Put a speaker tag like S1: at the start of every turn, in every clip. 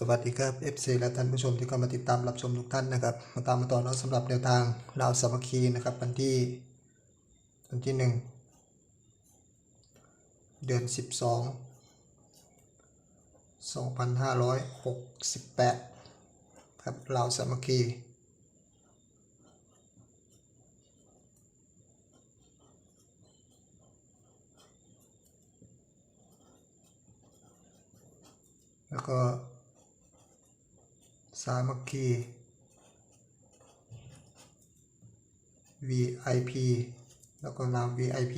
S1: สวัสดีครับ FC และท่านผู้ชมที่เข้ามาติดตามรับชมทุกท่านนะครับ มาตามมาต่อเนาะสำหรับแนวทางลาวสามัคคีนะครับวันที่วันที่หนึ่งเดือนสิบสองสองพันห้าร้อยหกสิบแปดครับลาวสามัคคีแล้วก็ สามัคคี VIP แล้วก็นาม VIP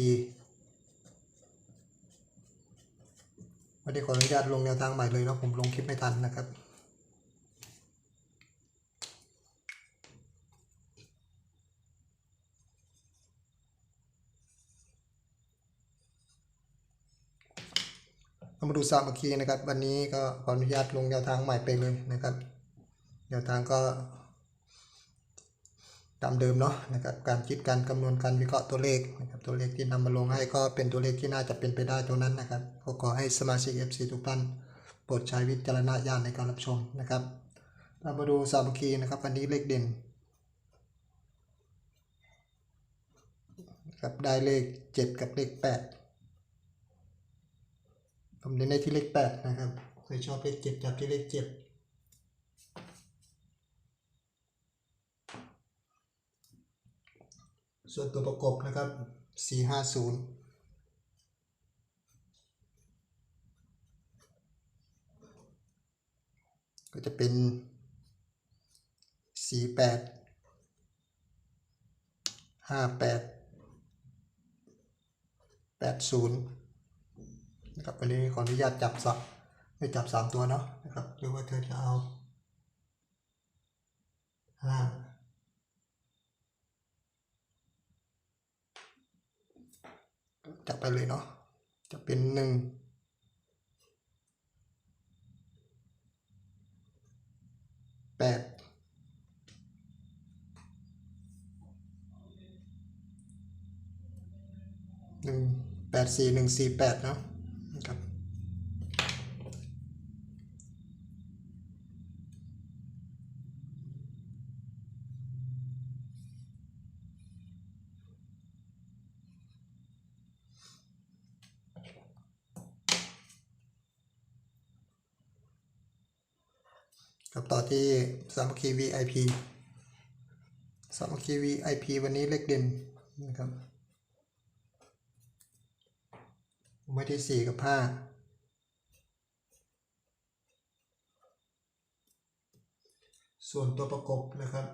S1: วันนี้ขออนุญาตลงแนวทางใหม่เลยเนาะผมลงคลิปไม่ทันนะครับเรามาดูสามัคคีนะครับ วันนี้ก็ขออนุญาตลงแนวทางใหม่ไปเลยนะครับ แนวทางก็ตามเดิมเนาะนะครับการคิดการคำนวณการวิเคราะห์ตัวเลขนะครับตัวเลขที่นำมาลงให้ก็เป็นตัวเลขที่น่าจะเป็นไปได้ตรงนั้นนะครับก็ขอให้สมาชิก FC ทุกท่านโปรดใช้วิจารณญาณในการรับชมนะครับเรามาดูสามคีนะครับอันนี้เลขเด่นครับได้เลข 7 กับเลข 8 ผมเน้นในที่เลข 8 นะครับเคยชอบเลข 7 จับที่เลข 7 ส่วนตัวประกบนะครับสี่ห้าศูนย์ก็จะเป็นสี่แปดห้าแปดแปดศูนย์นะครับวันนี้ขออนุญาตจับสับไม่จับสามตัวเนาะนะครับหรือว่าเธอจะเอาห้า จับไปเลยเนาะจะเป็นหนึ่งแปดหนึ่งแปดสี่หนึ่งสี่แปดเนาะนะครับ ครับต่อที่สามัคคี VIP สามัคคี VIP วันนี้เลขเด่นนะครับไว้ที่สี่กับห้าส่วนตัวประกบนะครับ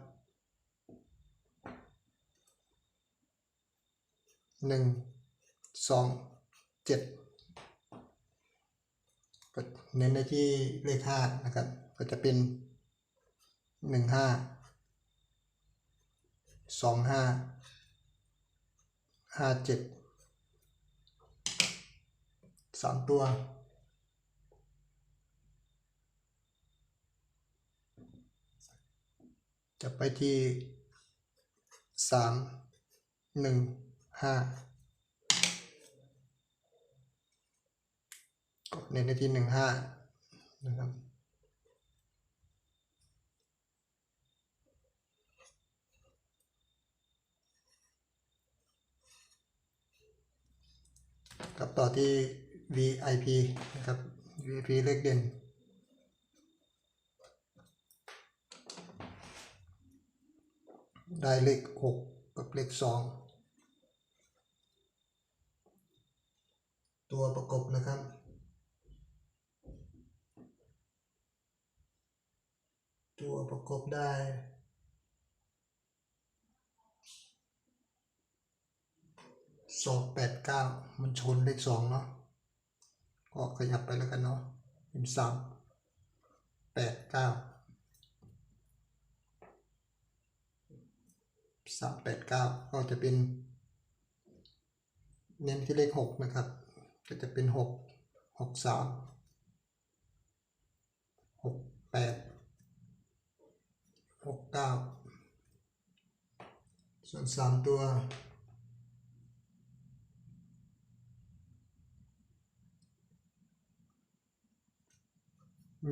S1: หนึ่งสองเจ็ดก็เน้นในที่เลขห้านะครับ ก็จะเป็นหนึ่งห้าสองห้าห้าเจ็ดสามตัวจะไปที่สามหนึ่งห้าก็เน้นในที่หนึ่งห้านะครับ กับ ต่อที่ VIP นะครับ VIP เลขเด่น ได้เลขหกกับเลขสองตัวประกบนะครับตัวประกบได้ สองแปดเก้ามันชนเลขสองเนาะก็ขยับไปแล้วกันเนาะเป็นสามแปดเก้าสามแปดเก้าก็จะเป็น เน้นที่เลขหกนะครับ ก็จะเป็นหกหกสามหกแปดหกเก้าส่วนสามตัว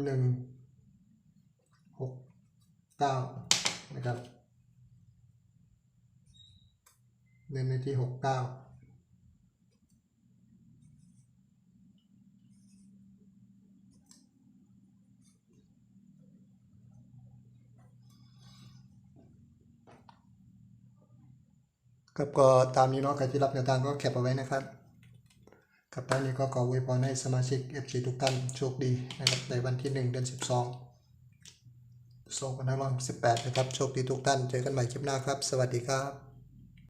S1: หนึ่งหกเก้านะครับเน้นในที่หกเก้าครับก็ตามนี้เนาะใครที่รับแนวทางก็แคปเอาไว้นะครับ ครับท่านนี้ก็ขออวยพรให้สมาชิก FC ทุกท่านโชคดีนะครับในวันที่ 1 เดือน 12 2518 นะครับ โชคดีทุกท่าน เจอกันใหม่คลิปหน้าครับ สวัสดีครับ